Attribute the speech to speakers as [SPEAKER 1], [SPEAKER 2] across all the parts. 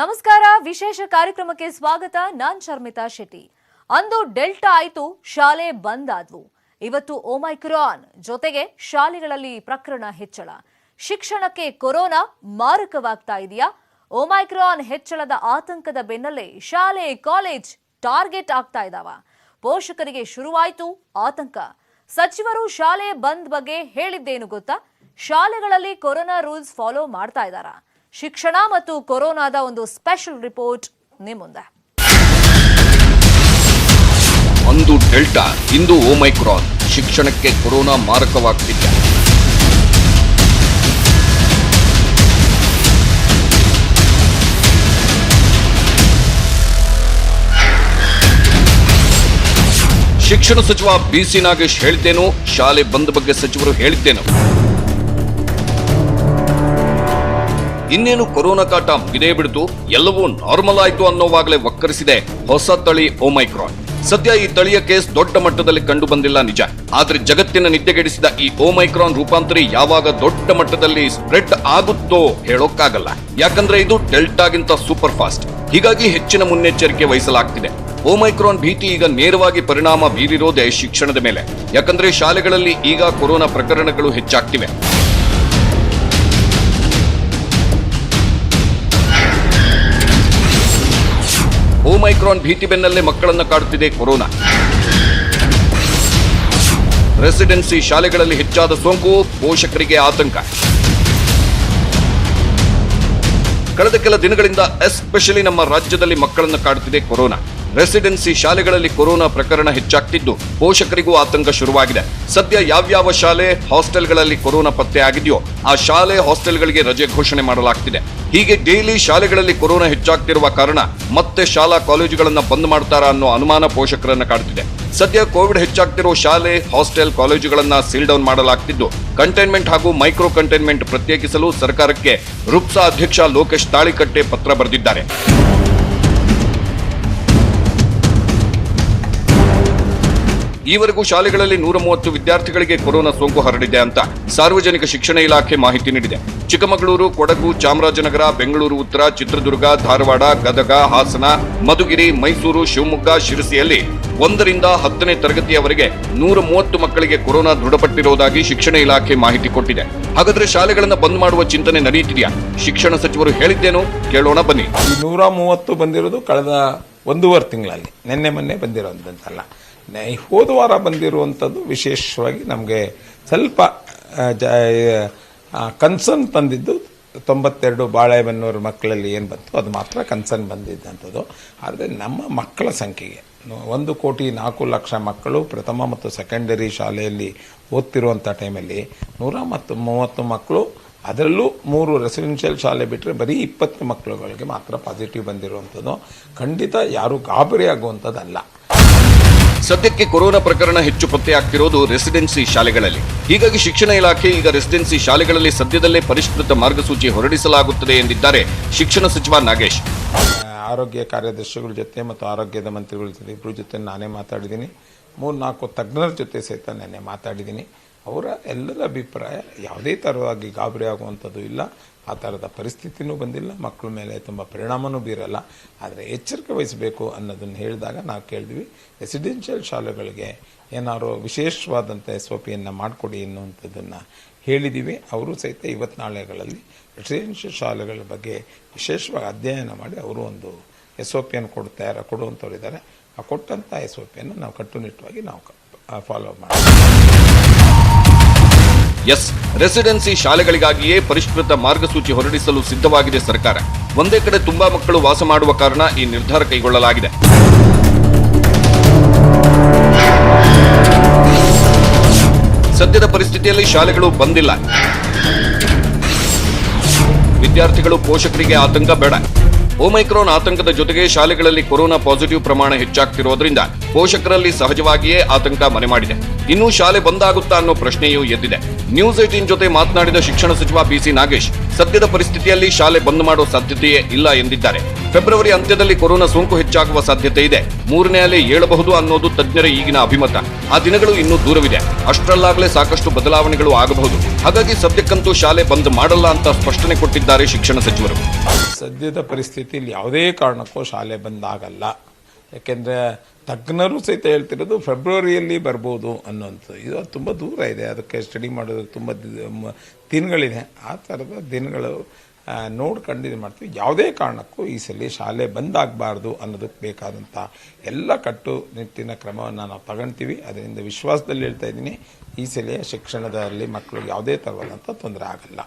[SPEAKER 1] ನಮಸ್ಕಾರ, ವಿಶೇಷ ಕಾರ್ಯಕ್ರಮಕ್ಕೆ ಸ್ವಾಗತ. ನಾನ್ ಶರ್ಮಿತಾ ಶೆಟ್ಟಿ. ಅಂದು ಡೆಲ್ಟಾ ಆಯ್ತು, ಶಾಲೆ ಬಂದ್ ಆದ್ವು ಇವತ್ತು ಓಮೈಕ್ರಾನ್ ಜೊತೆಗೆ ಶಾಲೆಗಳಲ್ಲಿ ಪ್ರಕರಣ ಹೆಚ್ಚಳ. ಶಿಕ್ಷಣಕ್ಕೆ ಕೊರೋನಾ ಮಾರಕವಾಗ್ತಾ ಇದೆಯಾ? ಓಮೈಕ್ರಾನ್ ಹೆಚ್ಚಳದ ಆತಂಕದ ಬೆನ್ನಲ್ಲೇ ಶಾಲೆ, ಕಾಲೇಜ್ ಟಾರ್ಗೆಟ್ ಆಗ್ತಾ ಇದಾವ. ಪೋಷಕರಿಗೆ ಶುರುವಾಯ್ತು ಆತಂಕ. ಸಚಿವರು ಶಾಲೆ ಬಂದ್ ಬಗ್ಗೆ ಹೇಳಿದ್ದೇನು ಗೊತ್ತಾ? ಶಾಲೆಗಳಲ್ಲಿ ಕೊರೋನಾ ರೂಲ್ಸ್ ಫಾಲೋ ಮಾಡ್ತಾ ಇದ್ದಾರಾ ಶಿಕ್ಷಣ ಮತ್ತು ಕೊರೋನಾದ ಒಂದು ಸ್ಪೆಷಲ್ ರಿಪೋರ್ಟ್ ನಿಮ್ಮ ಮುಂದೆ.
[SPEAKER 2] ಅಂದು ಡೆಲ್ಟಾ, ಇಂದು ಓಮೈಕ್ರಾನ್ ಶಿಕ್ಷಣಕ್ಕೆ ಕೊರೋನಾ ಮಾರಕವಾಗುತ್ತಿದೆ ಶಿಕ್ಷಣ ಸಚಿವ ಬಿಸಿ ನಾಗೇಶ್ ಹೇಳಿದ್ದೇನು ಶಾಲೆ ಬಂದ್ ಬಗ್ಗೆ ಸಚಿವರು ಹೇಳಿದ್ದೇನು? ಇನ್ನೇನು ಕೊರೋನಾ ಕಾಟ ಮುಗಿದೇ ಬಿಡ್ತು? ಎಲ್ಲವೂ ನಾರ್ಮಲ್ ಆಯ್ತು ಅನ್ನೋವಾಗಲೇ ವಕ್ಕರಿಸಿದೆ ಹೊಸ ತಳಿ ಓಮೈಕ್ರಾನ್ ಸದ್ಯ ಈ ತಳಿಯ ಕೇಸ್ ದೊಡ್ಡ ಮಟ್ಟದಲ್ಲಿ ಕಂಡು ಬಂದಿಲ್ಲ ನಿಜ. ಆದ್ರೆ ಜಗತ್ತಿನ ನಿದ್ದೆಗೆಡಿಸಿದ ಈ ಓಮೈಕ್ರಾನ್ ರೂಪಾಂತರಿ ಯಾವಾಗ ದೊಡ್ಡ ಮಟ್ಟದಲ್ಲಿ ಸ್ಪ್ರೆಡ್ ಆಗುತ್ತೋ ಹೇಳೋಕ್ಕಾಗಲ್ಲ. ಯಾಕಂದ್ರೆ ಇದು ಡೆಲ್ಟಾಗಿಂತ ಸೂಪರ್ ಫಾಸ್ಟ್ ಹೀಗಾಗಿ ಹೆಚ್ಚಿನ ಮುನ್ನೆಚ್ಚರಿಕೆ ವಹಿಸಲಾಗ್ತಿದೆ. ಓಮೈಕ್ರಾನ್ ಭೀತಿ ಈಗ ನೇರವಾಗಿ ಪರಿಣಾಮ ಬೀರಿರೋದೇ ಶಿಕ್ಷಣದ ಮೇಲೆ. ಯಾಕಂದ್ರೆ ಶಾಲೆಗಳಲ್ಲಿ ಈಗ ಕೊರೋನಾ ಪ್ರಕರಣಗಳು ಹೆಚ್ಚಾಗ್ತಿವೆ. ಓಮೈಕ್ರಾನ್ ಭೀತಿ ಬೆನ್ನಲ್ಲೇ ಮಕ್ಕಳನ್ನು ಕಾಡುತ್ತಿದೆ ಕೊರೋನಾ. ರೆಸಿಡೆನ್ಸಿ ಶಾಲೆಗಳಲ್ಲಿ ಹೆಚ್ಚಾದ ಸೋಂಕು, ಪೋಷಕರಿಗೆ ಆತಂಕ. ಕಳೆದ ಕೆಲ ದಿನಗಳಿಂದ ಎಸ್ಪೆಷಲಿ ನಮ್ಮ ರಾಜ್ಯದಲ್ಲಿ ಮಕ್ಕಳನ್ನು ಕಾಡುತ್ತಿದೆ ಕೊರೋನಾ. ರೆಸಿಡೆನ್ಸಿ ಶಾಲೆಗಳಲ್ಲಿ ಕೊರೋನಾ ಪ್ರಕರಣ ಹೆಚ್ಚಾಗ್ತಿದ್ದು, ಪೋಷಕರಿಗೂ ಆತಂಕ ಶುರುವಾಗಿದೆ. ಸದ್ಯ ಯಾವ್ಯಾವ ಶಾಲೆ, ಹಾಸ್ಟೆಲ್ಗಳಲ್ಲಿ ಕೊರೋನಾ ಪತ್ತೆ ಆಗಿದೆಯೋ, ಆ ಶಾಲೆ, ಹಾಸ್ಟೆಲ್ಗಳಿಗೆ ರಜೆ ಘೋಷಣೆ ಮಾಡಲಾಗ್ತಿದೆ. ಹೀಗೆ ಡೈಲಿ ಶಾಲೆಗಳಲ್ಲಿ ಕೊರೋನಾ ಹೆಚ್ಚಾಗ್ತಿರುವ ಕಾರಣ ಮತ್ತೆ ಶಾಲಾ ಕಾಲೇಜುಗಳನ್ನು ಬಂದ್ ಮಾಡ್ತಾರಾ ಅನ್ನೋ ಅನುಮಾನ ಪೋಷಕರನ್ನ ಕಾಡ್ತಿದೆ. ಸದ್ಯ ಕೋವಿಡ್ ಹೆಚ್ಚಾಗ್ತಿರೋ ಶಾಲೆ, ಹಾಸ್ಟೆಲ್ ಕಾಲೇಜುಗಳನ್ನು ಸೀಲ್ ಡೌನ್ ಮಾಡಲಾಗ್ತಿದ್ದು, ಕಂಟೈನ್ಮೆಂಟ್ ಹಾಗೂ ಮೈಕ್ರೋ ಕಂಟೈನ್ಮೆಂಟ್ ಪ್ರತ್ಯೇಕಿಸಲು ಸರ್ಕಾರಕ್ಕೆ ರುಪ್ಸಾ ಅಧ್ಯಕ್ಷ ಲೋಕೇಶ್ ತಾಳಿಕಟ್ಟೆ ಪತ್ರ ಬರೆದಿದ್ದಾರೆ. ಈವರೆಗೂ ಶಾಲೆಗಳಲ್ಲಿ ನೂರ ಮೂವತ್ತು ವಿದ್ಯಾರ್ಥಿಗಳಿಗೆ ಕೊರೋನಾ ಸೋಂಕು ಹರಡಿದೆ ಅಂತ ಸಾರ್ವಜನಿಕ ಶಿಕ್ಷಣ ಇಲಾಖೆ ಮಾಹಿತಿ ನೀಡಿದೆ. ಚಿಕ್ಕಮಗಳೂರು, ಕೊಡಗು, ಚಾಮರಾಜನಗರ, ಬೆಂಗಳೂರು, ಉತ್ತರ, ಚಿತ್ರದುರ್ಗ, ಧಾರವಾಡ, ಗದಗ, ಹಾಸನ, ಮಧುಗಿರಿ, ಮೈಸೂರು, ಶಿವಮೊಗ್ಗ, ಶಿರಸಿಯಲ್ಲಿ ಒಂದರಿಂದ ಹತ್ತನೇ ತರಗತಿಯವರೆಗೆ ನೂರ ಮೂವತ್ತು ಮಕ್ಕಳಿಗೆ ಕೊರೋನಾ ದೃಢಪಟ್ಟಿರುವುದಾಗಿ ಶಿಕ್ಷಣ ಇಲಾಖೆ ಮಾಹಿತಿ ಕೊಟ್ಟಿದೆ. ಹಾಗಾದ್ರೆ ಶಾಲೆಗಳನ್ನು ಬಂದ್ ಮಾಡುವ ಚಿಂತನೆ ನಡೆಯುತ್ತಿದೆಯಾ ಶಿಕ್ಷಣ ಸಚಿವರು ಹೇಳಿದ್ದೇನು ಕೇಳೋಣ ಬನ್ನಿ.
[SPEAKER 3] ನೂರ ಮೂವತ್ತು ಬಂದಿರೋದು ಕಳೆದ ಒಂದೂವರೆ ತಿಂಗಳಲ್ಲಿ, ನಿನ್ನೆ ಮೊನ್ನೆ ಬಂದಿರೋದಂತಲ್ಲ ನೆ- ಹೋದ ವಾರ ಬಂದಿರುವಂಥದ್ದು ವಿಶೇಷವಾಗಿ ನಮಗೆ ಸ್ವಲ್ಪ ಕನ್ಸರ್ನ್ ತಂದಿದ್ದು ತೊಂಬತ್ತೆರಡು ಬಾಳೆಬೆನ್ನೂರು ಮಕ್ಕಳಲ್ಲಿ ಏನು ಬಂತು, ಅದು ಮಾತ್ರ ಕನ್ಸರ್ನ್ ಬಂದಿದ್ದಂಥದ್ದು. ಆದರೆ ನಮ್ಮ ಮಕ್ಕಳ ಸಂಖ್ಯೆಗೆ, ಒಂದು ಕೋಟಿ ನಾಲ್ಕು ಲಕ್ಷ ಮಕ್ಕಳು ಪ್ರಥಮ ಮತ್ತು ಸೆಕೆಂಡರಿ ಶಾಲೆಯಲ್ಲಿ ಓದ್ತಿರುವಂಥ ಟೈಮಲ್ಲಿ ನೂರ ಮತ್ತು ಮೂವತ್ತು ಮಕ್ಕಳು, ಅದರಲ್ಲೂ ಮೂರು ರೆಸಿಡೆನ್ಷಿಯಲ್ ಶಾಲೆ ಬಿಟ್ಟರೆ ಬರೀ ಇಪ್ಪತ್ತು ಮಕ್ಕಳುಗಳಿಗೆ ಮಾತ್ರ ಪಾಸಿಟಿವ್ ಬಂದಿರುವಂಥದ್ದು. ಖಂಡಿತ ಯಾರೂ ಗಾಬರಿ ಆಗುವಂಥದ್ದಲ್ಲ.
[SPEAKER 2] ಸದ್ಯಕ್ಕೆ ಕೊರೋನಾ ಪ್ರಕರಣ ಹೆಚ್ಚು ಪತ್ತೆಯಾಗ್ತಿರೋದು ರೆಸಿಡೆನ್ಸಿ ಶಾಲೆಗಳಲ್ಲಿ. ಹೀಗಾಗಿ ಶಿಕ್ಷಣ ಇಲಾಖೆ ಈಗ ರೆಸಿಡೆನ್ಸಿ ಶಾಲೆಗಳಲ್ಲಿ ಸದ್ಯದಲ್ಲೇ ಪರಿಷ್ಕೃತ ಮಾರ್ಗಸೂಚಿ ಹೊರಡಿಸಲಾಗುತ್ತದೆ ಎಂದಿದ್ದಾರೆ ಶಿಕ್ಷಣ ಸಚಿವ ನಾಗೇಶ್.
[SPEAKER 3] ಆರೋಗ್ಯ ಕಾರ್ಯದರ್ಶಿಗಳ ಜೊತೆ ಮತ್ತು ಆರೋಗ್ಯದ ಮಂತ್ರಿಗಳ ಜೊತೆ ಇಬ್ಬರ ಜೊತೆ ನಾನೇ ಮಾತಾಡಿದ್ದೀನಿ. ಮೂರು ನಾಲ್ಕು ತಜ್ಞರ ಜೊತೆ ಸಹಿತ ನಾನೇ ಮಾತಾಡಿದ್ದೀನಿ. ಅವರ ಎಲ್ಲರ ಅಭಿಪ್ರಾಯ ಯಾವುದೇ ಥರವಾಗಿ ಗಾಬರಿ ಆಗುವಂಥದ್ದು ಇಲ್ಲ. ಆ ಥರದ ಪರಿಸ್ಥಿತಿನೂ ಬಂದಿಲ್ಲ, ಮಕ್ಕಳ ಮೇಲೆ ತುಂಬ ಪರಿಣಾಮನೂ ಬೀರಲ್ಲ. ಆದರೆ ಎಚ್ಚರಿಕೆ ವಹಿಸಬೇಕು ಅನ್ನೋದನ್ನು ಹೇಳಿದಾಗ ನಾವು ಕೇಳಿದ್ವಿ, ರೆಸಿಡೆನ್ಷಿಯಲ್ ಶಾಲೆಗಳಿಗೆ ಏನಾದ್ರು ವಿಶೇಷವಾದಂಥ ಎಸ್ ಒ ಪಿಯನ್ನು ಮಾಡಿಕೊಡಿ ಅನ್ನುವಂಥದ್ದನ್ನು ಹೇಳಿದ್ದೀವಿ ಅವರು ಸಹಿತ ಇವತ್ತು ನಾಳೆಗಳಲ್ಲಿ ರೆಸಿಡೆನ್ಷಿಯಲ್ ಶಾಲೆಗಳ ಬಗ್ಗೆ ವಿಶೇಷವಾಗಿ ಅಧ್ಯಯನ ಮಾಡಿ ಅವರು ಒಂದು ಎಸ್ ಒ ಪಿಯನ್ನು ಕೊಡ್ತಾರೆ ಕೊಡುವಂಥವ್ರು ಇದ್ದಾರೆ ಆ ಕೊಟ್ಟಂಥ ಎಸ್ ಒ ಪಿಯನ್ನು ನಾವು ಕಟ್ಟುನಿಟ್ಟವಾಗಿ ನಾವು ಫಾಲೋ ಮಾಡ್ತೀವಿ.
[SPEAKER 2] ಎಸ್, ರೆಸಿಡೆನ್ಸಿ ಶಾಲೆಗಳಿಗಾಗಿಯೇ ಪರಿಷ್ಕೃತ ಮಾರ್ಗಸೂಚಿ ಹೊರಡಿಸಲು ಸಿದ್ಧವಾಗಿದೆ ಸರ್ಕಾರ. ಒಂದೇ ಕಡೆ ತುಂಬಾ ಮಕ್ಕಳು ವಾಸ ಮಾಡುವ ಕಾರಣ ಈ ನಿರ್ಧಾರ ಕೈಗೊಳ್ಳಲಾಗಿದೆ. ಸದ್ಯದ ಪರಿಸ್ಥಿತಿಯಲ್ಲಿ ಶಾಲೆಗಳು ಬಂದಿಲ್ಲ. ವಿದ್ಯಾರ್ಥಿಗಳು ಪೋಷಕರಿಗೆ ಆತಂಕ ಬೇಡ. ಓಮೈಕ್ರಾನ್ ಆತಂಕದ ಜೊತೆಗೆ ಶಾಲೆಗಳಲ್ಲಿ ಕೊರೋನಾ ಪಾಸಿಟಿವ್ ಪ್ರಮಾಣ ಹೆಚ್ಚಾಗ್ತಿರೋದ್ರಿಂದ ಪೋಷಕರಲ್ಲಿ ಸಹಜವಾಗಿಯೇ ಆತಂಕ ಮನೆ ಮಾಡಿದೆ. ಇನ್ನೂ ಶಾಲೆ ಬಂದಾಗುತ್ತಾ ಅನ್ನೋ ಪ್ರಶ್ನೆಯೂ ಎದ್ದಿದೆ. ನ್ಯೂಸ್ ಏಟೀನ್ ಜೊತೆ ಮಾತನಾಡಿದ ಶಿಕ್ಷಣ ಸಚಿವ ಬಿಸಿ ನಾಗೇಶ್, ಸದ್ಯದ ಪರಿಸ್ಥಿತಿಯಲ್ಲಿ ಶಾಲೆ ಬಂದ್ ಮಾಡುವ ಸಾಧ್ಯತೆಯೇ ಇಲ್ಲ ಎಂದಿದ್ದಾರೆ. ಫೆಬ್ರವರಿ ಅಂತ್ಯದಲ್ಲಿ ಕೊರೋನಾ ಸೋಂಕು ಹೆಚ್ಚಾಗುವ ಸಾಧ್ಯತೆ ಇದೆ. ಮೂರನೇ ಅಲೆ ಏಳಬಹುದು ಅನ್ನೋದು ತಜ್ಞರ ಈಗಿನ ಅಭಿಮತ. ಆ ದಿನಗಳು ಇನ್ನೂ ದೂರವಿದೆ. ಅಷ್ಟರಲ್ಲಾಗಲೇ ಸಾಕಷ್ಟು ಬದಲಾವಣೆಗಳು ಆಗಬಹುದು. ಹಾಗಾಗಿ ಸದ್ಯಕ್ಕಂತೂ ಶಾಲೆ ಬಂದ್ ಮಾಡಲ್ಲ ಅಂತ ಸ್ಪಷ್ಟನೆ ಕೊಟ್ಟಿದ್ದಾರೆ ಶಿಕ್ಷಣ ಸಚಿವರು.
[SPEAKER 3] ಸದ್ಯದ ಪರಿಸ್ಥಿತಿಯಲ್ಲಿ ಯಾವುದೇ ಕಾರಣಕ್ಕೂ ಶಾಲೆ ಬಂದಾಗಲ್ಲ ಯಾಕೆಂದರೆ ತಜ್ಞರು ಸಹಿತ ಹೇಳ್ತಿರೋದು ಫೆಬ್ರವರಿಯಲ್ಲಿ ಬರ್ಬೋದು ಅನ್ನೋಂಥದ್ದು ಇದು ತುಂಬ ದೂರ ಇದೆ. ಅದಕ್ಕೆ ಸ್ಟಡಿ ಮಾಡೋದಕ್ಕೆ ತುಂಬ ದಿನಗಳಿದೆ. ಆ ಥರದ ದಿನಗಳು ನೋಡ್ಕೊಂಡು ಇದು ಮಾಡ್ತೀವಿ. ಯಾವುದೇ ಕಾರಣಕ್ಕೂ ಈ ಸಲ ಶಾಲೆ ಬಂದಾಗಬಾರ್ದು ಅನ್ನೋದಕ್ಕೆ ಬೇಕಾದಂಥ ಎಲ್ಲ ಕಟ್ಟುನಿಟ್ಟಿನ ಕ್ರಮವನ್ನು ನಾವು ತಗೊಳ್ತೀವಿ ಅದರಿಂದ ವಿಶ್ವಾಸದಲ್ಲಿ ಹೇಳ್ತಾ ಇದ್ದೀನಿ. ಈ ಸೆಲೆಯ ಶಿಕ್ಷಣದಲ್ಲಿ ಮಕ್ಕಳು ಯಾವುದೇ ತರವಾದಂಥ ತೊಂದರೆ ಆಗಲ್ಲ.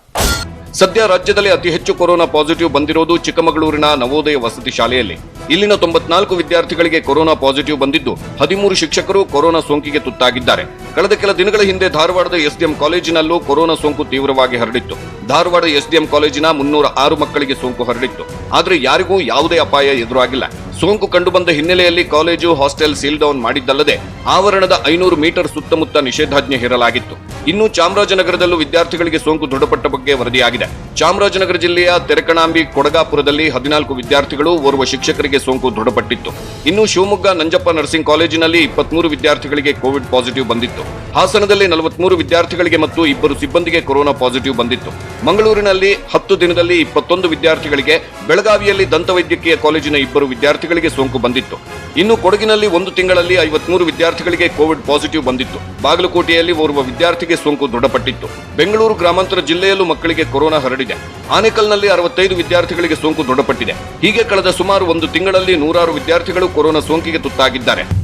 [SPEAKER 2] ಸದ್ಯ ರಾಜ್ಯದಲ್ಲಿ ಅತಿ ಹೆಚ್ಚು ಕೊರೋನಾ ಪಾಸಿಟಿವ್ ಬಂದಿರೋದು ಚಿಕ್ಕಮಗಳೂರಿನ ನವೋದಯ ವಸತಿ ಶಾಲೆಯಲ್ಲಿ. ಇಲ್ಲಿನ ತೊಂಬತ್ನಾಲ್ಕು ವಿದ್ಯಾರ್ಥಿಗಳಿಗೆ ಕೊರೋನಾ ಪಾಸಿಟಿವ್ ಬಂದಿದ್ದು, ಹದಿಮೂರು ಶಿಕ್ಷಕರು ಕೊರೋನಾ ಸೋಂಕಿಗೆ ತುತ್ತಾಗಿದ್ದಾರೆ. ಕಳೆದ ಕೆಲ ದಿನಗಳ ಹಿಂದೆ ಧಾರವಾಡದ ಎಸ್ಡಿಎಂ ಕಾಲೇಜಿನಲ್ಲೂ ಕೊರೋನಾ ಸೋಂಕು ತೀವ್ರವಾಗಿ ಹರಡಿತ್ತು. ಧಾರವಾಡ ಎಸ್ಡಿಎಂ ಕಾಲೇಜಿನ ಮುನ್ನೂರ ಆರು ಮಕ್ಕಳಿಗೆ ಸೋಂಕು ಹರಡಿತ್ತು. ಆದರೆ ಯಾರಿಗೂ ಯಾವುದೇ ಅಪಾಯ ಎದುರಾಗಿಲ್ಲ. ಸೋಂಕು ಕಂಡುಬಂದ ಹಿನ್ನೆಲೆಯಲ್ಲಿ ಕಾಲೇಜು, ಹಾಸ್ಟೆಲ್ ಸೀಲ್ ಡೌನ್ ಮಾಡಿದ್ದಲ್ಲದೆ ಆವರಣದ ಐನೂರು ಮೀಟರ್ ಸುತ್ತಮುತ್ತ ನಿಷೇಧಾಜ್ಞೆ ಹೇರಲಾಗಿತ್ತು. ಇನ್ನು ಚಾಮರಾಜನಗರದಲ್ಲೂ ವಿದ್ಯಾರ್ಥಿಗಳಿಗೆ ಸೋಂಕು ದೃಢಪಟ್ಟ ಬಗ್ಗೆ ವರದಿಯಾಗಿದೆ. ಚಾಮರಾಜನಗರ ಜಿಲ್ಲೆಯ ತೆರಕಣಾಂಬಿ ಕೊಡಗಾಪುರದಲ್ಲಿ ಹದಿನಾಲ್ಕು ವಿದ್ಯಾರ್ಥಿಗಳು ಓರ್ವ ಶಿಕ್ಷಕರಿಗೆ ಸೋಂಕು ದೃಢಪಟ್ಟಿತ್ತು. ಇನ್ನು ಶಿವಮೊಗ್ಗ ನಂಜಪ್ಪ ನರ್ಸಿಂಗ್ ಕಾಲೇಜಿನಲ್ಲಿ ಇಪ್ಪತ್ಮೂರು ವಿದ್ಯಾರ್ಥಿಗಳಿಗೆ ಕೋವಿಡ್ ಪಾಸಿಟಿವ್ ಬಂದಿತ್ತು. ಹಾಸನದಲ್ಲಿ ನಲವತ್ಮೂರು ವಿದ್ಯಾರ್ಥಿಗಳಿಗೆ ಮತ್ತು ಇಬ್ಬರು ಸಿಬ್ಬಂದಿಗೆ ಕೊರೋನಾ ಪಾಸಿಟಿವ್ ಬಂದಿತ್ತು. ಮಂಗಳೂರಿನಲ್ಲಿ ಹತ್ತು ದಿನದಲ್ಲಿ ಇಪ್ಪತ್ತೊಂದು ವಿದ್ಯಾರ್ಥಿಗಳಿಗೆ ಬೆಳಗಾವಿಯಲ್ಲಿ ದಂತವೈದ್ಯಕೀಯ ಕಾಲೇಜಿನ ಇಬ್ಬರು ವಿದ್ಯಾರ್ಥಿಗಳಿಗೆ ಸೋಂಕು ಬಂದಿತ್ತು. ಇನ್ನು ಕೊಡಗಿನಲ್ಲಿ ಒಂದು ತಿಂಗಳಲ್ಲಿ ಐವತ್ಮೂರು ವಿದ್ಯಾರ್ಥಿಗಳಿಗೆ ಕೋವಿಡ್ ಪಾಸಿಟಿವ್ ಬಂದಿತ್ತು. ಬಾಗಲಕೋಟೆಯಲ್ಲಿ ಓರ್ವ ವಿದ್ಯಾರ್ಥಿಗೆ ಸೋಂಕು ದೃಢಪಟ್ಟಿತ್ತು. ಬೆಂಗಳೂರು ಗ್ರಾಮಾಂತರ ಜಿಲ್ಲೆಯಲ್ಲೂ ಮಕ್ಕಳಿಗೆ ಕೊರೋನಾ ಹರಡಿದೆ. ಆನೇಕಲ್ನಲ್ಲಿ ಅರವತ್ತೈದು ವಿದ್ಯಾರ್ಥಿಗಳಿಗೆ ಸೋಂಕು ದೃಢಪಟ್ಟಿದೆ. ಹೀಗೆ ಕಳೆದ ಸುಮಾರು ಒಂದು ತಿಂಗಳಲ್ಲಿ ನೂರಾರು ವಿದ್ಯಾರ್ಥಿಗಳು ಕೊರೋನಾ ಸೋಂಕಿಗೆ ತುತ್ತಾಗಿದ್ದಾರೆ.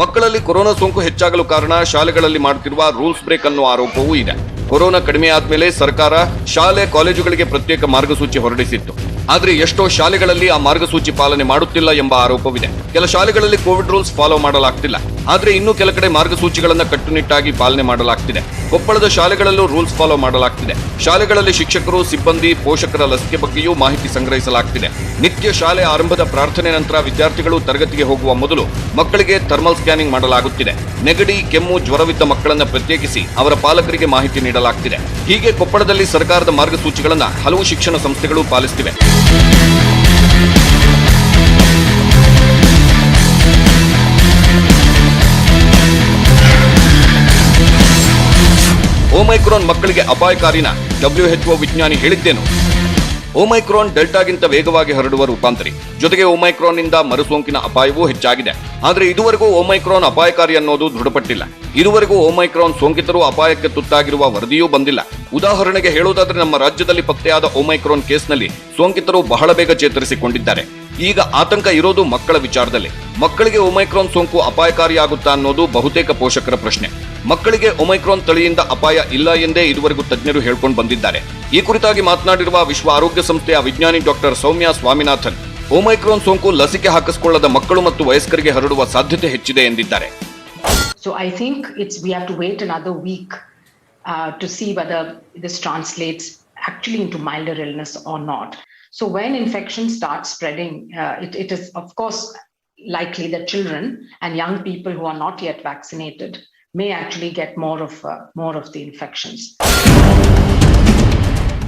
[SPEAKER 2] ಮಕ್ಕಳಲ್ಲಿ ಕೊರೋನಾ ಸೋಂಕು ಹೆಚ್ಚಾಗಲು ಕಾರಣ ಶಾಲೆಗಳಲ್ಲಿ ಮಾಡುತ್ತಿರುವ ರೂಲ್ಸ್ ಬ್ರೇಕ್ ಅನ್ನೋ ಆರೋಪವೂ ಇದೆ. ಕೊರೋನಾ ಕಡಿಮೆ ಆದ್ಮೇಲೆ ಸರ್ಕಾರ ಶಾಲೆ, ಕಾಲೇಜುಗಳಿಗೆ ಪ್ರತ್ಯೇಕ ಮಾರ್ಗಸೂಚಿ ಹೊರಡಿಸಿತ್ತು. ಆದ್ರೆ ಎಷ್ಟೋ ಶಾಲೆಗಳಲ್ಲಿ ಆ ಮಾರ್ಗಸೂಚಿ ಪಾಲನೆ ಮಾಡುತ್ತಿಲ್ಲ ಎಂಬ ಆರೋಪವಿದೆ. ಕೆಲ ಶಾಲೆಗಳಲ್ಲಿ ಕೋವಿಡ್ ರೂಲ್ಸ್ ಫಾಲೋ ಮಾಡಲಾಗ್ತಿಲ್ಲ. ಆದರೆ ಇನ್ನೂ ಕೆಲ ಕಡೆ ಮಾರ್ಗಸೂಚಿಗಳನ್ನು ಕಟ್ಟುನಿಟ್ಟಾಗಿ ಪಾಲನೆ ಮಾಡಲಾಗ್ತಿದೆ. ಕೊಪ್ಪಳದ ಶಾಲೆಗಳಲ್ಲೂ ರೂಲ್ಸ್ ಫಾಲೋ ಮಾಡಲಾಗ್ತಿದೆ. ಶಾಲೆಗಳಲ್ಲಿ ಶಿಕ್ಷಕರು, ಸಿಬ್ಬಂದಿ, ಪೋಷಕರ ಲಸಿಕೆ ಬಗ್ಗೆಯೂ ಮಾಹಿತಿ ಸಂಗ್ರಹಿಸಲಾಗ್ತಿದೆ. ನಿತ್ಯ ಶಾಲೆ ಆರಂಭದ ಪ್ರಾರ್ಥನೆ ನಂತರ ವಿದ್ಯಾರ್ಥಿಗಳು ತರಗತಿಗೆ ಹೋಗುವ ಮೊದಲು ಮಕ್ಕಳಿಗೆ ಥರ್ಮಲ್ ಸ್ಕ್ಯಾನಿಂಗ್ ಮಾಡಲಾಗುತ್ತಿದೆ. ನೆಗಡಿ, ಕೆಮ್ಮು, ಜ್ವರವಿದ್ದ ಮಕ್ಕಳನ್ನು ಪ್ರತ್ಯೇಕಿಸಿ ಅವರ ಪಾಲಕರಿಗೆ ಮಾಹಿತಿ ನೀಡಲಾಗ್ತಿದೆ. ಹೀಗೆ ಕೊಪ್ಪಳದಲ್ಲಿ ಸರ್ಕಾರದ ಮಾರ್ಗಸೂಚಿಗಳನ್ನು ಹಲವು ಶಿಕ್ಷಣ ಸಂಸ್ಥೆಗಳು ಪಾಲಿಸುತ್ತಿವೆ ಓಮೈಕ್ರಾನ್ ಮಕ್ಕಳಿಗೆ ಅಪಾಯಕಾರಿನ ಡಬ್ಲ್ಯೂಎಚ್ಒ ವಿಜ್ಞಾನಿ ಹೇಳಿದ್ದೇನು? ಓಮೈಕ್ರೋನ್ ಡೆಲ್ಟಾಗಿಂತ ವೇಗವಾಗಿ ಹರಡುವ ರೂಪಾಂತರಿ. ಜೊತೆಗೆ ಓಮೈಕ್ರಾನ್ನಿಂದ ಮರುಸೋಂಕಿನ ಅಪಾಯವೂ ಹೆಚ್ಚಾಗಿದೆ. ಆದರೆ ಇದುವರೆಗೂ ಓಮೈಕ್ರೋನ್ ಅಪಾಯಕಾರಿ ಅನ್ನೋದು ದೃಢಪಟ್ಟಿಲ್ಲ. ಇದುವರೆಗೂ ಓಮೈಕ್ರಾನ್ ಸೋಂಕಿತರು ಅಪಾಯಕ್ಕೆ ತುತ್ತಾಗಿರುವ ವರದಿಯೂ ಬಂದಿಲ್ಲ. ಉದಾಹರಣೆಗೆ ಹೇಳುವುದಾದ್ರೆ ನಮ್ಮ ರಾಜ್ಯದಲ್ಲಿ ಪತ್ತೆಯಾದ ಓಮೈಕ್ರಾನ್ ಕೇಸ್ನಲ್ಲಿ ಸೋಂಕಿತರು ಬಹಳ ಬೇಗ ಚೇತರಿಸಿಕೊಂಡಿದ್ದಾರೆ. ಈಗ ಆತಂಕ ಇರೋದು ಮಕ್ಕಳ ವಿಚಾರದಲ್ಲಿ. ಮಕ್ಕಳಿಗೆ ಓಮೈಕ್ರೋನ್ ಸೋಂಕು ಅಪಾಯಕಾರಿಯಾಗುತ್ತಾ ಅನ್ನೋದು ಬಹುತೇಕ ಪೋಷಕರ ಪ್ರಶ್ನೆ. ಮಕ್ಕಳಿಗೆ ಒಮೈಕ್ರಾನ್ ತಳಿಯಿಂದ ಅಪಾಯ ಇಲ್ಲ ಎಂದೇ ಇದುವರೆಗೂ ತಜ್ಞರು ಹೇಳ್ಕೊಂಡು ಬಂದಿದ್ದಾರೆ. ಈ ಕುರಿತಾಗಿ ಮಾತನಾಡಿರುವ ವಿಶ್ವ ಆರೋಗ್ಯ ಸಂಸ್ಥೆಯ ವಿಜ್ಞಾನಿ ಡಾಕ್ಟರ್ ಸೌಮ್ಯ ಸ್ವಾಮಿನಾಥನ್, ಒಮೈಕ್ರಾನ್ ಸೋಂಕು ಲಸಿಕೆ ಹಾಕಿಸಿಕೊಳ್ಳದ ಮಕ್ಕಳು ಮತ್ತು ವಯಸ್ಕರಿಗೆ ಹರಡುವ ಸಾಧ್ಯತೆ ಹೆಚ್ಚಿದೆ ಎಂದಿದ್ದಾರೆ.
[SPEAKER 4] So I think it's we have to wait in week to see whether this translates actually into milder illness are not so when infection start spreading is of course likely children people vaccinated may actually get more of uh, more of the infections.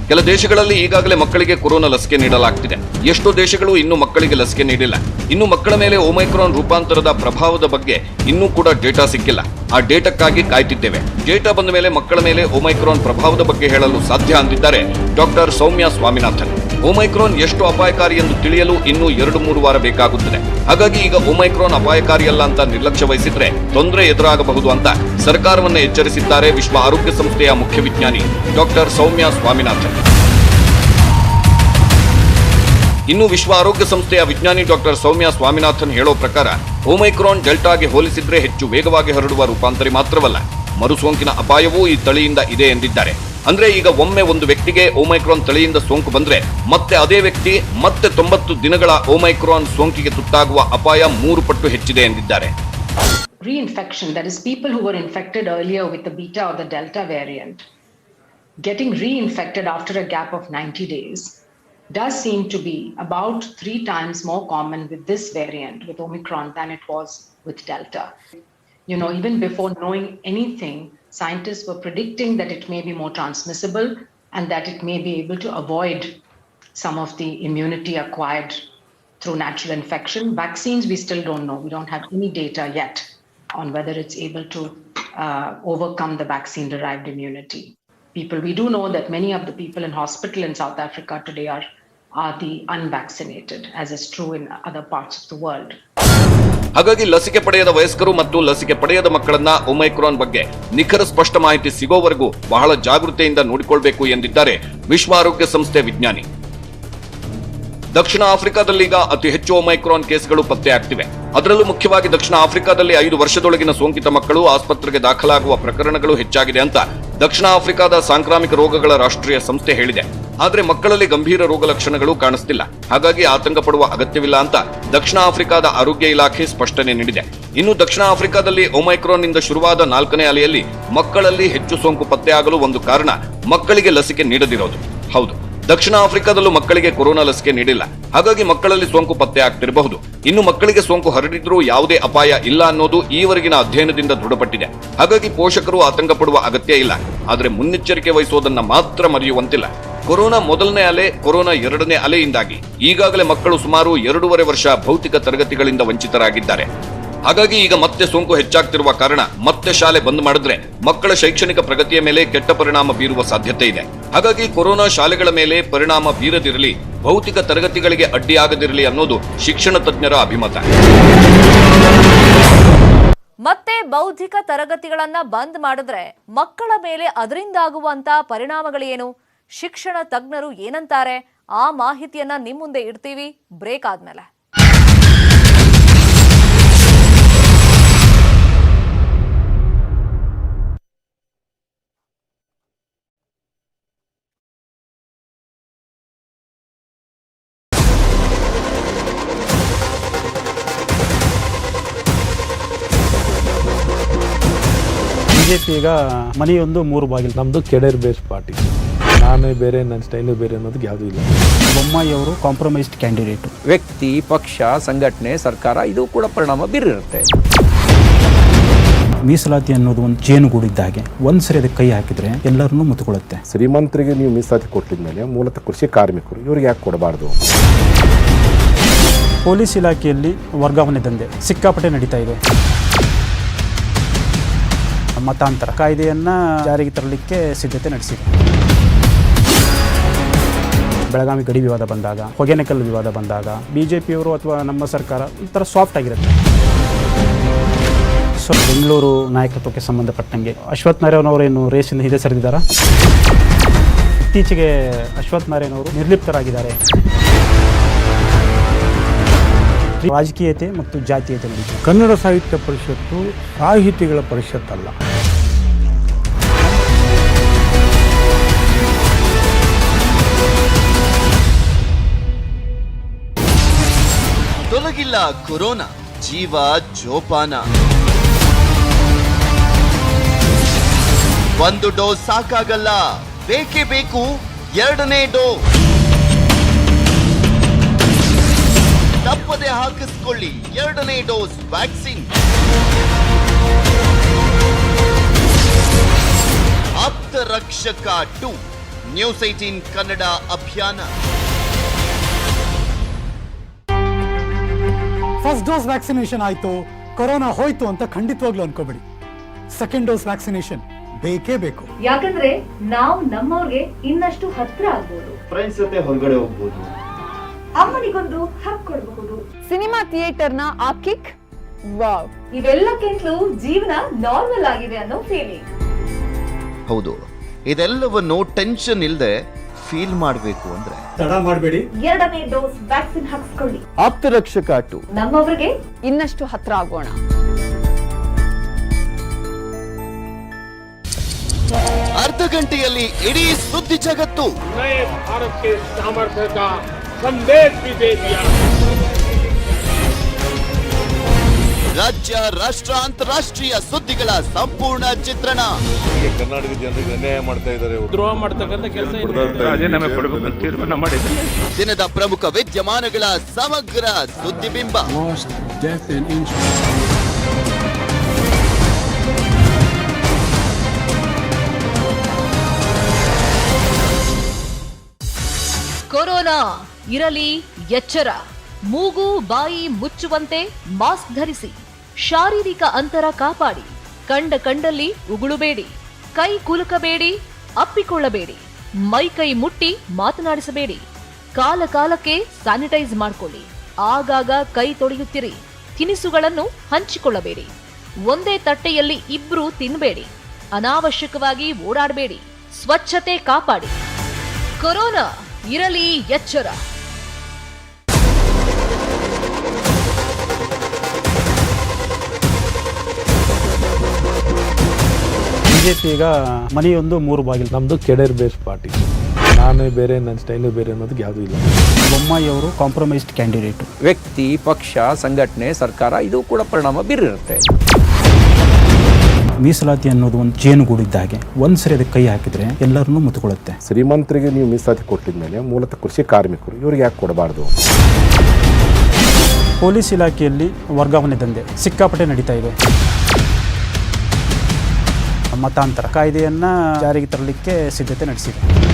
[SPEAKER 2] ಕೆಲ ದೇಶಗಳಲ್ಲಿ ಈಗಾಗಲೇ ಮಕ್ಕಳಿಗೆ corona ಲಸಿಕೆ ನೀಡಲಾಗ್ತಿದೆ. ಎಷ್ಟೋ ದೇಶಗಳು ಇನ್ನೂ ಮಕ್ಕಳಿಗೆ ಲಸಿಕೆ ನೀಡಿಲ್ಲ. ಇನ್ನು ಮಕ್ಕಳ ಮೇಲೆ ಓಮೈಕ್ರಾನ್ ರೂಪಾಂತರದ ಪ್ರಭಾವದ ಬಗ್ಗೆ ಇನ್ನೂ ಕೂಡ ಡೇಟಾ ಸಿಕ್ಕಿಲ್ಲ. ಆ ಡೇಟಾಕ್ಕಾಗಿ ಕಾಯ್ತಿದ್ದೇವೆ. ಡೇಟಾ ಬಂದ ಮೇಲೆ ಮಕ್ಕಳ ಮೇಲೆ ಓಮೈಕ್ರಾನ್ ಪ್ರಭಾವದ ಬಗ್ಗೆ ಹೇಳಲು ಸಾಧ್ಯ ಅಂದಿದ್ದಾರೆ ಡಾಕ್ಟರ್ ಸೌಮ್ಯ ಸ್ವಾಮಿನಾಥನ್. ಒಮೈಕ್ರಾನ್ ಎಷ್ಟು ಅಪಾಯಕಾರಿ ಎಂದು ತಿಳಿಯಲು ಇನ್ನೂ ಎರಡು ಮೂರು ವಾರ ಬೇಕಾಗುತ್ತದೆ. ಹಾಗಾಗಿ ಈಗ ಒಮೈಕ್ರೋನ್ ಅಪಾಯಕಾರಿಯಲ್ಲ ಅಂತ ನಿರ್ಲಕ್ಷ್ಯ ವಹಿಸಿದ್ರೆ ತೊಂದರೆ ಎದುರಾಗಬಹುದು ಅಂತ ಸರ್ಕಾರವನ್ನು ಎಚ್ಚರಿಸಿದ್ದಾರೆ ವಿಶ್ವ ಆರೋಗ್ಯ ಸಂಸ್ಥೆಯ ಮುಖ್ಯ ವಿಜ್ಞಾನಿ ಡಾಕ್ಟರ್ ಸೌಮ್ಯ ಸ್ವಾಮಿನಾಥನ್. ಇನ್ನು ವಿಶ್ವ ಆರೋಗ್ಯ ಸಂಸ್ಥೆಯ ವಿಜ್ಞಾನಿ ಡಾಕ್ಟರ್ ಸೌಮ್ಯ ಸ್ವಾಮಿನಾಥನ್ ಹೇಳೋ ಪ್ರಕಾರ ಓಮೈಕ್ರಾನ್ ಡೆಲ್ಟಾಗೆ ಹೋಲಿಸಿದ್ರೆ ಹೆಚ್ಚು ವೇಗವಾಗಿ ಹರಡುವ ರೂಪಾಂತರಿ ಮಾತ್ರವಲ್ಲ, ಮರುಸೋಂಕಿನ ಅಪಾಯವೂ ಈ ತಳಿಯಿಂದ ಇದೆ ಎಂದಿದ್ದಾರೆ. ಅಂದ್ರೆ ಈಗ ಒಮ್ಮೆ ಒಂದು ವ್ಯಕ್ತಿಗೆ ಓಮೈಕ್ರಾನ್ ತಳಿಯಿಂದ ಸೋಂಕು ಬಂದ್ರೆ ಮತ್ತೆ ಅದೇ ವ್ಯಕ್ತಿ ಮತ್ತೆ ತೊಂಬತ್ತು ದಿನಗಳ ಓಮೈಕ್ರಾನ್ ಸೋಂಕಿಗೆ ತುತ್ತಾಗುವ ಅಪಾಯ ಮೂರು ಪಟ್ಟು ಹೆಚ್ಚಿದೆ ಎಂದಿದ್ದಾರೆ
[SPEAKER 4] Reinfection, that is, people who were infected earlier with the beta or the delta variant, getting reinfected after a gap of 90 days does seem to be about three times more common with this variant, with Omicron, than it was with Delta. You know, even before knowing anything, scientists were predicting that it may be more transmissible and that it may be able to avoid some of the immunity acquired through natural infection. Vaccines, we still don't know. We don't have any data yet on whether it's able to uh, overcome the vaccine derived immunity. People, we do know that many of the people in hospital in South Africa today are, are the unvaccinated, as is true in other parts of the world.
[SPEAKER 2] ಹಾಗಾಗಿ ಲಸಿಕೆ ಪಡೆಯದ ವಯಸ್ಕರು ಮತ್ತು ಲಸಿಕೆ ಪಡೆಯದ ಮಕ್ಕಳನ್ನ Omicron ಬಗ್ಗೆ ನಿಖರ ಸ್ಪಷ್ಟ ಮಾಹಿತಿ ಸಿಗೋವರೆಗೂ ಬಹಳ ಜಾಗೃತೆಯಿಂದ ನೋಡಿಕೊಳ್ಬೇಕು ಎಂದಿದ್ದಾರೆ ವಿಶ್ವ ಆರೋಗ್ಯ ಸಂಸ್ಥೆ ವಿಜ್ಞಾನಿ. ದಕ್ಷಿಣ ಆಫ್ರಿಕಾದಲ್ಲೀಗ ಅತಿ ಹೆಚ್ಚು ಒಮೈಕ್ರಾನ್ ಕೇಸ್ಗಳು ಪತ್ತೆಯಾಗ್ತಿವೆ. ಅದರಲ್ಲೂ ಮುಖ್ಯವಾಗಿ ದಕ್ಷಿಣ ಆಫ್ರಿಕಾದಲ್ಲಿ ಐದು ವರ್ಷದೊಳಗಿನ ಸೋಂಕಿತ ಮಕ್ಕಳು ಆಸ್ಪತ್ರೆಗೆ ದಾಖಲಾಗುವ ಪ್ರಕರಣಗಳು ಹೆಚ್ಚಾಗಿದೆ ಅಂತ ದಕ್ಷಿಣ ಆಫ್ರಿಕಾದ ಸಾಂಕ್ರಾಮಿಕ ರೋಗಗಳ ರಾಷ್ಟ್ರೀಯ ಸಂಸ್ಥೆ ಹೇಳಿದೆ. ಆದರೆ ಮಕ್ಕಳಲ್ಲಿ ಗಂಭೀರ ರೋಗ ಲಕ್ಷಣಗಳು ಕಾಣಿಸ್ತಿಲ್ಲ. ಹಾಗಾಗಿ ಆತಂಕ ಪಡುವ ಅಗತ್ಯವಿಲ್ಲ ಅಂತ ದಕ್ಷಿಣ ಆಫ್ರಿಕಾದ ಆರೋಗ್ಯ ಇಲಾಖೆ ಸ್ಪಷ್ಟನೆ ನೀಡಿದೆ. ಇನ್ನು ದಕ್ಷಿಣ ಆಫ್ರಿಕಾದಲ್ಲಿ ಒಮೈಕ್ರಾನ್ನಿಂದ ಶುರುವಾದ ನಾಲ್ಕನೇ ಅಲೆಯಲ್ಲಿ ಮಕ್ಕಳಲ್ಲಿ ಹೆಚ್ಚು ಸೋಂಕು ಪತ್ತೆಯಾಗಲು ಒಂದು ಕಾರಣ ಮಕ್ಕಳಿಗೆ ಲಸಿಕೆ ನೀಡದಿರೋದು. ಹೌದು. ದಕ್ಷಿಣ ಆಫ್ರಿಕಾದಲ್ಲೂ ಮಕ್ಕಳಿಗೆ ಕೊರೋನಾ ಲಸಿಕೆ ನೀಡಿಲ್ಲ. ಹಾಗಾಗಿ ಮಕ್ಕಳಲ್ಲಿ ಸೋಂಕು ಪತ್ತೆ ಆಗ್ತಿರಬಹುದು. ಇನ್ನು ಮಕ್ಕಳಿಗೆ ಸೋಂಕು ಹರಡಿದ್ರೂ ಯಾವುದೇ ಅಪಾಯ ಇಲ್ಲ ಅನ್ನೋದು ಈವರೆಗಿನ ಅಧ್ಯಯನದಿಂದ ದೃಢಪಟ್ಟಿದೆ. ಹಾಗಾಗಿ ಪೋಷಕರು ಆತಂಕ ಪಡುವ ಅಗತ್ಯ ಇಲ್ಲ. ಆದರೆ ಮುನ್ನೆಚ್ಚರಿಕೆ ವಹಿಸೋದನ್ನ ಮಾತ್ರ ಮರೆಯುವಂತಿಲ್ಲ. ಕೊರೋನಾ ಮೊದಲನೇ ಅಲೆ, ಕೊರೋನಾ ಎರಡನೇ ಅಲೆಯಿಂದಾಗಿ ಈಗಾಗಲೇ ಮಕ್ಕಳು ಸುಮಾರು ಎರಡೂವರೆ ವರ್ಷ ಭೌತಿಕ ತರಗತಿಗಳಿಂದ ವಂಚಿತರಾಗಿದ್ದಾರೆ. ಹಾಗಾಗಿ ಈಗ ಮತ್ತೆ ಸೋಂಕು ಹೆಚ್ಚಾಗ್ತಿರುವ ಕಾರಣ ಮತ್ತೆ ಶಾಲೆ ಬಂದ್ ಮಾಡಿದ್ರೆ ಮಕ್ಕಳ ಶೈಕ್ಷಣಿಕ ಪ್ರಗತಿಯ ಮೇಲೆ ಕೆಟ್ಟ ಪರಿಣಾಮ ಬೀರುವ ಸಾಧ್ಯತೆ ಇದೆ. ಹಾಗಾಗಿ ಕೊರೋನಾ ಶಾಲೆಗಳ ಮೇಲೆ ಪರಿಣಾಮ ಬೀರದಿರಲಿ, ಭೌತಿಕ ತರಗತಿಗಳಿಗೆ ಅಡ್ಡಿಯಾಗದಿರಲಿ ಅನ್ನೋದು ಶಿಕ್ಷಣ ತಜ್ಞರ ಅಭಿಮತ.
[SPEAKER 1] ಮತ್ತೆ ಬೌದ್ಧಿಕ ತರಗತಿಗಳನ್ನ ಬಂದ್ ಮಾಡಿದ್ರೆ ಮಕ್ಕಳ ಮೇಲೆ ಅದರಿಂದಾಗುವಂತ ಪರಿಣಾಮಗಳೇನು? ಶಿಕ್ಷಣ ತಜ್ಞರು ಏನಂತಾರೆ? ಆ ಮಾಹಿತಿಯನ್ನ ನಿಮ್ಮ ಮುಂದೆ ಇಡ್ತೀವಿ. ಬ್ರೇಕ್ ಆದ್ಮೇಲೆ.
[SPEAKER 5] ಬಿಜೆಪಿ ಈಗ ಮನೆಯೊಂದು ಮೂರು ಬಾಗಿಲು.
[SPEAKER 6] ನಮ್ಮದು ಕೆಡರ್ ಬೇಸ್ ಪಾರ್ಟಿ. ನಾನೇ ಬೇರೆ ನನ್ನ ಸ್ಟೈಲು ಬೇರೆ ಅನ್ನೋದಕ್ಕೆ ಯಾವುದೂ ಇಲ್ಲ.
[SPEAKER 5] ಬೊಮ್ಮಾಯಿ ಅವರು ಕಾಂಪ್ರಮೈಸ್ಡ್ ಕ್ಯಾಂಡಿಡೇಟ್
[SPEAKER 7] ವ್ಯಕ್ತಿ ಪಕ್ಷ ಸಂಘಟನೆ ಸರ್ಕಾರ ಇದು ಕೂಡ ಪರಿಣಾಮ ಬೀರಿರುತ್ತೆ.
[SPEAKER 5] ಮೀಸಲಾತಿ ಅನ್ನೋದು ಒಂದು ಜೇನುಗೂಡಿದ್ದ ಹಾಗೆ. ಒಂದ್ಸರಿ ಅದಕ್ಕೆ ಕೈ ಹಾಕಿದ್ರೆ ಎಲ್ಲರನ್ನೂ ಮುತ್ಕೊಳ್ಳುತ್ತೆ
[SPEAKER 6] ಶ್ರೀಮಂತರಿಗೆ ನೀವು ಮೀಸಲಾತಿ ಕೊಟ್ಟಿದ್ಮೇಲೆ ಮೂಲತಃ ಕೃಷಿ ಕಾರ್ಮಿಕರು ಇವ್ರಿಗೆ ಯಾಕೆ ಕೊಡಬಾರ್ದು?
[SPEAKER 5] ಪೊಲೀಸ್ ಇಲಾಖೆಯಲ್ಲಿ ವರ್ಗಾವಣೆ ದಂಧೆ. ಸಿಕ್ಕಾಪಟ್ಟೆ ನಡೀತಾ ಇದೆ. ಮತಾಂತರ ಕಾಯ್ದೆಯನ್ನ ಜಾರಿಗೆ ತರಲಿಕ್ಕೆ ಸಿದ್ಧತೆ ನಡೆಸಿದೆ. ಬೆಳಗಾವಿ ಗಡಿ ವಿವಾದ ಬಂದಾಗ, ಹೊಗೆನಕಲ್ ವಿವಾದ ಬಂದಾಗ, ಬಿಜೆಪಿಯವರು ಅಥವಾ ನಮ್ಮ ಸರ್ಕಾರ ಒಂಥರ ಸಾಫ್ಟ್ ಆಗಿರುತ್ತೆ. ಸೊ, ಬೆಂಗಳೂರು ನಾಯಕತ್ವಕ್ಕೆ ಸಂಬಂಧಪಟ್ಟಂಗೆ ಅಶ್ವಥ್ ನಾರಾಯಣ್ ಏನು ರೇಸಿಂದ ಹಿಂದೆ ಸರಿದಿದ್ದಾರಾ? ಇತ್ತೀಚೆಗೆ ಅಶ್ವಥ್ ನಾರಾಯಣ್ ಅವರು ನಿರ್ಲಿಪ್ತರಾಗಿದ್ದಾರೆ. ರಾಜಕೀಯತೆ ಮತ್ತು ಜಾತೀಯತೆ ನಡೀತು
[SPEAKER 8] ಕನ್ನಡ ಸಾಹಿತ್ಯ ಪರಿಷತ್ತು ಸಾಹಿತಿಗಳ ಪರಿಷತ್ತಲ್ಲ
[SPEAKER 9] ತೊಲಗಿಲ್ಲ ಕೊರೋನಾ, ಜೀವ ಜೋಪಾನ. ಒಂದು ಡೋಸ್ ಸಾಕಾಗಲ್ಲ, ಬೇಕೇ ಬೇಕು ಎರಡನೇ ಡೋಸ್. ತಪ್ಪದೆ ಹಾಕಿಸ್ಕೊಳ್ಳಿ. ಎರಡನೇ ಡೋಸ್ ವ್ಯಾಕ್ಸಿನ್. ಆಪ್ತ ರಕ್ಷಕ ಟು. ನ್ಯೂಸ್ ಏಟೀನ್ ಕನ್ನಡ ಅಭಿಯಾನ.
[SPEAKER 8] ಫಸ್ಟ್ ಡೋಸ್ ವ್ಯಾಕ್ಸಿನೇಷನ್ ಆಯ್ತು. ಕೊರೋನಾ ಹೋಯ್ತು ಅಂತ ಖಂಡಿತವಾಗ್ಲೂ ಅನ್ಕೋಬೇಡಿ. ಸೆಕೆಂಡ್ ಡೋಸ್ ವ್ಯಾಕ್ಸಿನೇಷನ್ ಬೇಕೇ ಬೇಕು.
[SPEAKER 1] ಯಾಕಂದ್ರೆ ನಾವು ನಮ್ಮವ್ರಿಗೆ ಇನ್ನಷ್ಟು ಹತ್ರ ಆಗ್ಬೋದು.
[SPEAKER 9] ಫ್ರೆಂಡ್ಸ್ ಜೊತೆ ಹೊರಗಡೆ ಹೋಗ್ಬೋದು.
[SPEAKER 1] ಅಮ್ಮನಿಗೊಂದು ಹಕ್ ಕೊಡಬಹುದು.
[SPEAKER 10] ಸಿನಿಮಾ ಥಿಯೇಟರ್ನ ಆ ಕಿಕ್? ವಾವ್.
[SPEAKER 1] ಇವೆಲ್ಲಕ್ಕಿಂತಲೂ ಜೀವನ ನಾರ್ಮಲ್ ಆಗಿದೆ ಅನ್ನೋ ಫೀಲಿಂಗ್
[SPEAKER 9] ಹೌದು. ಇದೆಲ್ಲವನ್ನು ಟೆನ್ಷನ್ ಇಲ್ಲದೆ ಫೀಲ್ ಮಾಡಬೇಕು ಅಂದ್ರೆ.
[SPEAKER 8] ತಡ ಮಾಡಬೇಡಿ.
[SPEAKER 1] ಎರಡನೇ ಡೋಸ್ ವ್ಯಾಕ್ಸಿನ್ ಹಾಕಿಸ್ಕೊಳ್ಳಿ.
[SPEAKER 7] ಆಪ್ತ ರಕ್ಷಕ ಟು
[SPEAKER 1] ನಮ್ಮವರಿಗೆ
[SPEAKER 10] ಇನ್ನಷ್ಟು ಹತ್ರ ಆಗೋಣ.
[SPEAKER 9] ಅರ್ಧ ಗಂಟೆಯಲ್ಲಿ ಇಡೀ ಸುದ್ದಿ ಜಗತ್ತು. ರಾಜ್ಯ ರಾಷ್ಟ್ರ ಅಂತಾರಾಷ್ಟ್ರೀಯ ಸುದ್ದಿಗಳ ಸಂಪೂರ್ಣ ಚಿತ್ರಣ.
[SPEAKER 6] ಕರ್ನಾಟಕ ಜನರಿಗೆ ಅನ್ಯಾಯ ಮಾಡ್ತಾ ಇದ್ದಾರೆ
[SPEAKER 5] ದ್ರೋಹ ಮಾಡ್ತಕ್ಕಂಥ ಕೆಲಸ
[SPEAKER 9] ದಿನದ ಪ್ರಮುಖ ವಿದ್ಯಮಾನಗಳ ಸಮಗ್ರ ಸುದ್ದಿಬಿಂಬ.
[SPEAKER 1] ಕೊರೋನಾ. ಇರಲಿ ಎಚ್ಚರ. ಮೂಗು ಬಾಯಿ ಮುಚ್ಚುವಂತೆ ಮಾಸ್ಕ್ ಧರಿಸಿ. ಶಾರೀರಿಕ ಅಂತರ ಕಾಪಾಡಿ. ಕಂಡ ಕಂಡಲ್ಲಿ ಉಗುಳುಬೇಡಿ. ಕೈ ಕುಲುಕಬೇಡಿ, ಅಪ್ಪಿಕೊಳ್ಳಬೇಡಿ. ಮೈ ಕೈ ಮುಟ್ಟಿ ಮಾತನಾಡಿಸಬೇಡಿ. ಕಾಲ ಕಾಲಕ್ಕೆ ಸ್ಯಾನಿಟೈಸ್ ಮಾಡಿಕೊಳ್ಳಿ. ಆಗಾಗ ಕೈ ತೊಳೆಯುತ್ತಿರಿ. ತಿನಿಸುಗಳನ್ನು ಹಂಚಿಕೊಳ್ಳಬೇಡಿ. ಒಂದೇ ತಟ್ಟೆಯಲ್ಲಿ ಇಬ್ರು ತಿನ್ನಬೇಡಿ ಅನಾವಶ್ಯಕವಾಗಿ ಓಡಾಡಬೇಡಿ. ಸ್ವಚ್ಛತೆ ಕಾಪಾಡಿ. ಕೊರೋನಾ, ಇರಲಿ ಎಚ್ಚರ.
[SPEAKER 5] ಬಿಜೆಪಿ ಈಗ ಮನೆಯೊಂದು ಮೂರು ಬಾಗಿಲು.
[SPEAKER 6] ನಮ್ಮದು ಕೆಡರ್ ಬೇಸ್ ಪಾರ್ಟಿ. ನಾನೇ ಬೇರೆ ನನ್ನ ಸ್ಟೈಲು ಬೇರೆ ಅನ್ನೋದಕ್ಕೆ ಯಾವುದೂ ಇಲ್ಲ.
[SPEAKER 5] ಬೊಮ್ಮಾಯಿ ಅವರು ಕಾಂಪ್ರಮೈಸ್ಡ್ ಕ್ಯಾಂಡಿಡೇಟ್.
[SPEAKER 7] ವ್ಯಕ್ತಿ ಪಕ್ಷ ಸಂಘಟನೆ ಸರ್ಕಾರ ಇದು ಕೂಡ ಪರಿಣಾಮ ಬೀರಿರುತ್ತೆ.
[SPEAKER 5] ಮೀಸಲಾತಿ ಅನ್ನೋದು ಒಂದು ಜೇನುಗೂಡಿದ್ದ ಹಾಗೆ. ಒಂದ್ ಸರಿ ಅದಕ್ಕೆ ಕೈ ಹಾಕಿದ್ರೆ ಎಲ್ಲರನ್ನೂ ಮುತ್ಕೊಳ್ಳುತ್ತೆ.
[SPEAKER 6] ಶ್ರೀಮಂತರಿಗೆ ನೀವು ಮೀಸಲಾತಿ ಕೊಟ್ಟಿದ ಮೇಲೆ ಮೂಲತಃ ಕೃಷಿ ಕಾರ್ಮಿಕರು ಇವ್ರಿಗೆ ಯಾಕೆ ಕೊಡಬಾರ್ದು?
[SPEAKER 5] ಪೊಲೀಸ್ ಇಲಾಖೆಯಲ್ಲಿ ವರ್ಗಾವಣೆ ದಂಧೆ. ಸಿಕ್ಕಾಪಟ್ಟೆ ನಡೀತಾ ಇದೆ. ಮತಾಂತರ ಕಾಯ್ದೆಯನ್ನ ಜಾರಿಗೆ ತರಲಿಕ್ಕೆ ಸಿದ್ಧತೆ ನಡೆಸಿದೆ.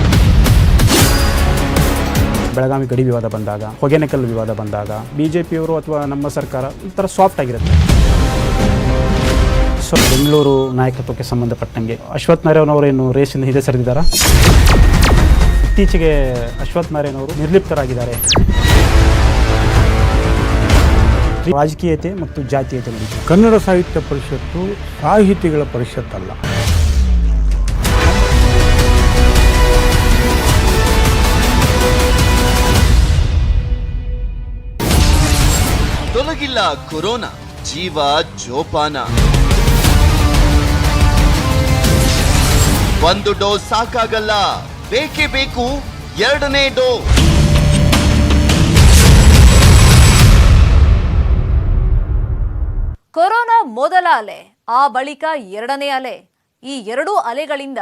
[SPEAKER 5] ಬೆಳಗಾವಿ ಗಡಿ ವಿವಾದ ಬಂದಾಗ, ಹೊಗೆನಕಲ್ ವಿವಾದ ಬಂದಾಗ, ಬಿಜೆಪಿಯವರು ಅಥವಾ ನಮ್ಮ ಸರ್ಕಾರ ಒಂಥರ ಸಾಫ್ಟ್ ಆಗಿರುತ್ತೆ. ಸೊ, ಬೆಂಗಳೂರು ನಾಯಕತ್ವಕ್ಕೆ ಸಂಬಂಧಪಟ್ಟಂಗೆ ಅಶ್ವಥ್ ನಾರ್ಯನವರು ಏನು ರೇಸಿಂದ ಹಿಂದೆ ಸರಿದಿದ್ದಾರಾ? ಇತ್ತೀಚೆಗೆ ಅಶ್ವಥ್ ನಾರಾಯಣ ಅವರು ನಿರ್ಲಿಪ್ತರಾಗಿದ್ದಾರೆ. ರಾಜಕೀಯತೆ ಮತ್ತು ಜಾತೀಯತೆ ನಡೆಯಿತು
[SPEAKER 6] ಕನ್ನಡ ಸಾಹಿತ್ಯ ಪರಿಷತ್ತು ಸಾಹಿತಿಗಳ ಪರಿಷತ್ ಅಲ್ಲ
[SPEAKER 9] ತೊಲಗಿಲ್ಲ ಕೊರೋನಾ ಜೀವ ಜೋಪಾನ. ಒಂದು ಡೋಸ್ ಸಾಕಾಗಲ್ಲ ಬೇಕೇ ಬೇಕು ಎರಡನೇ ಡೋಸ್.
[SPEAKER 1] ಕೊರೋನಾ ಮೊದಲ ಅಲೆ, ಆ ಬಳಿಕ ಎರಡನೇ ಅಲೆ. ಈ ಎರಡೂ ಅಲೆಗಳಿಂದ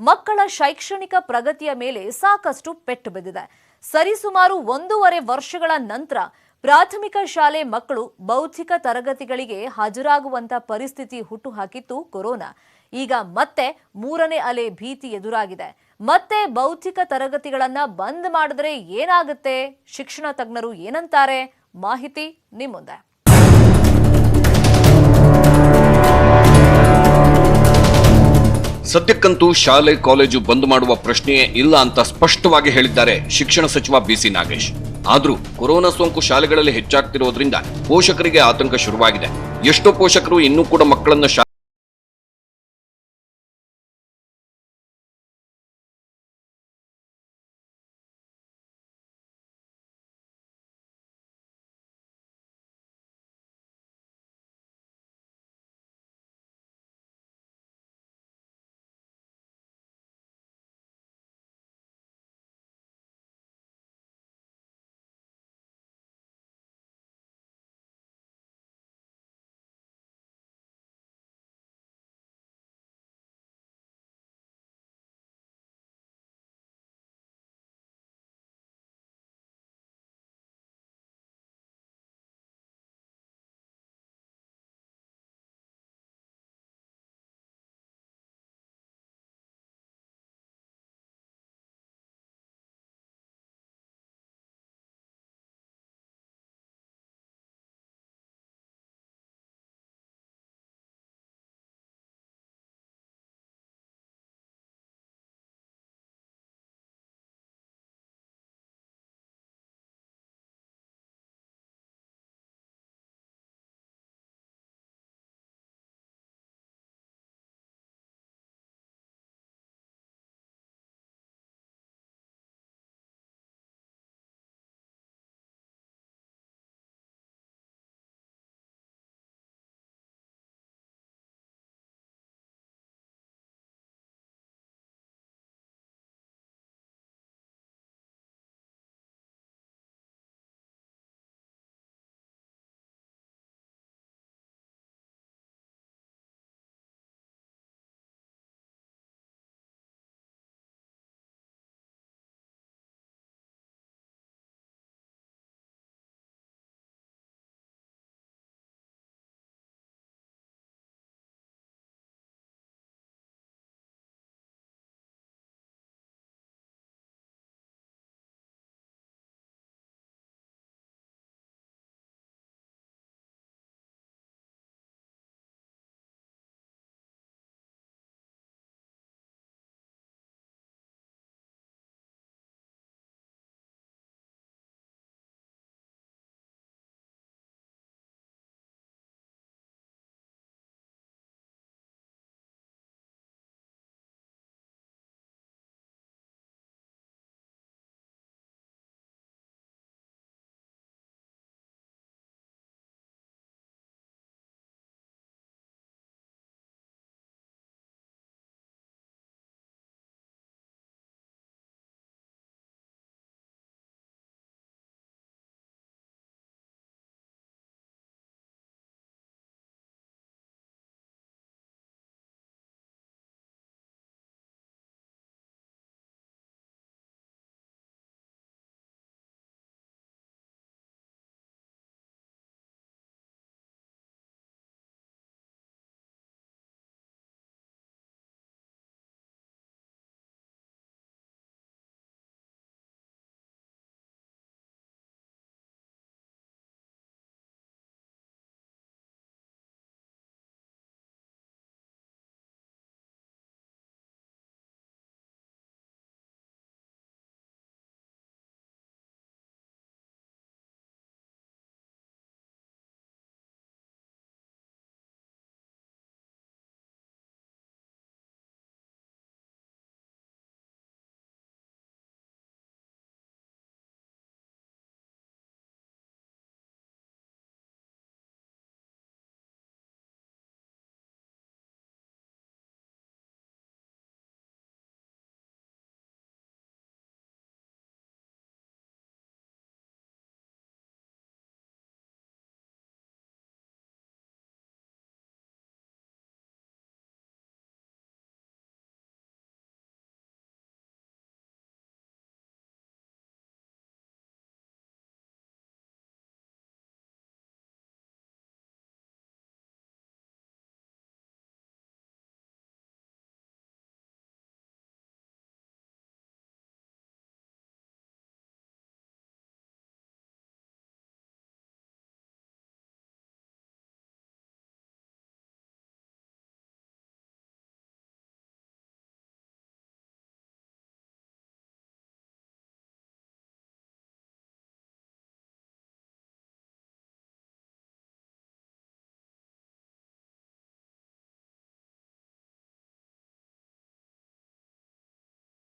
[SPEAKER 1] ಮಕ್ಕಳ ಶೈಕ್ಷಣಿಕ ಪ್ರಗತಿಯ ಮೇಲೆ ಸಾಕಷ್ಟು ಪೆಟ್ಟು ಬಿದ್ದಿದೆ. ಸರಿಸುಮಾರು ಒಂದೂವರೆ ವರ್ಷಗಳ ನಂತರ ಪ್ರಾಥಮಿಕ ಶಾಲೆ ಮಕ್ಕಳು ಬೌದ್ಧಿಕ ತರಗತಿಗಳಿಗೆ ಹಾಜರಾಗುವಂತ ಪರಿಸ್ಥಿತಿ ಹುಟ್ಟುಹಾಕಿತ್ತು ಕೊರೋನಾ. ಈಗ ಮತ್ತೆ ಮೂರನೇ ಅಲೆ ಭೀತಿ ಎದುರಾಗಿದೆ. ಮತ್ತೆ ಬೌದ್ಧಿಕ ತರಗತಿಗಳನ್ನ ಬಂದ್ ಮಾಡಿದ್ರೆ ಏನಾಗುತ್ತೆ? ಶಿಕ್ಷಣ ತಜ್ಞರು ಏನಂತಾರೆ? ಮಾಹಿತಿ ನಿಮ್ಮುಂದೆ.
[SPEAKER 2] ಸದ್ಯಕ್ಕಂತೂ ಶಾಲೆ, ಕಾಲೇಜು ಬಂದ್ ಮಾಡುವ ಪ್ರಶ್ನೆಯೇ ಇಲ್ಲ ಅಂತ ಸ್ಪಷ್ಟವಾಗಿ ಹೇಳಿದ್ದಾರೆ ಶಿಕ್ಷಣ ಸಚಿವ ಬಿಸಿ ನಾಗೇಶ್. ಆದ್ರೂ ಕೊರೋನಾ ಸೋಂಕು ಶಾಲೆಗಳಲ್ಲಿ ಹೆಚ್ಚಾಗ್ತಿರೋದ್ರಿಂದ ಪೋಷಕರಿಗೆ ಆತಂಕ ಶುರುವಾಗಿದೆ. ಎಷ್ಟೋ ಪೋಷಕರು ಇನ್ನೂ ಕೂಡ ಮಕ್ಕಳನ್ನ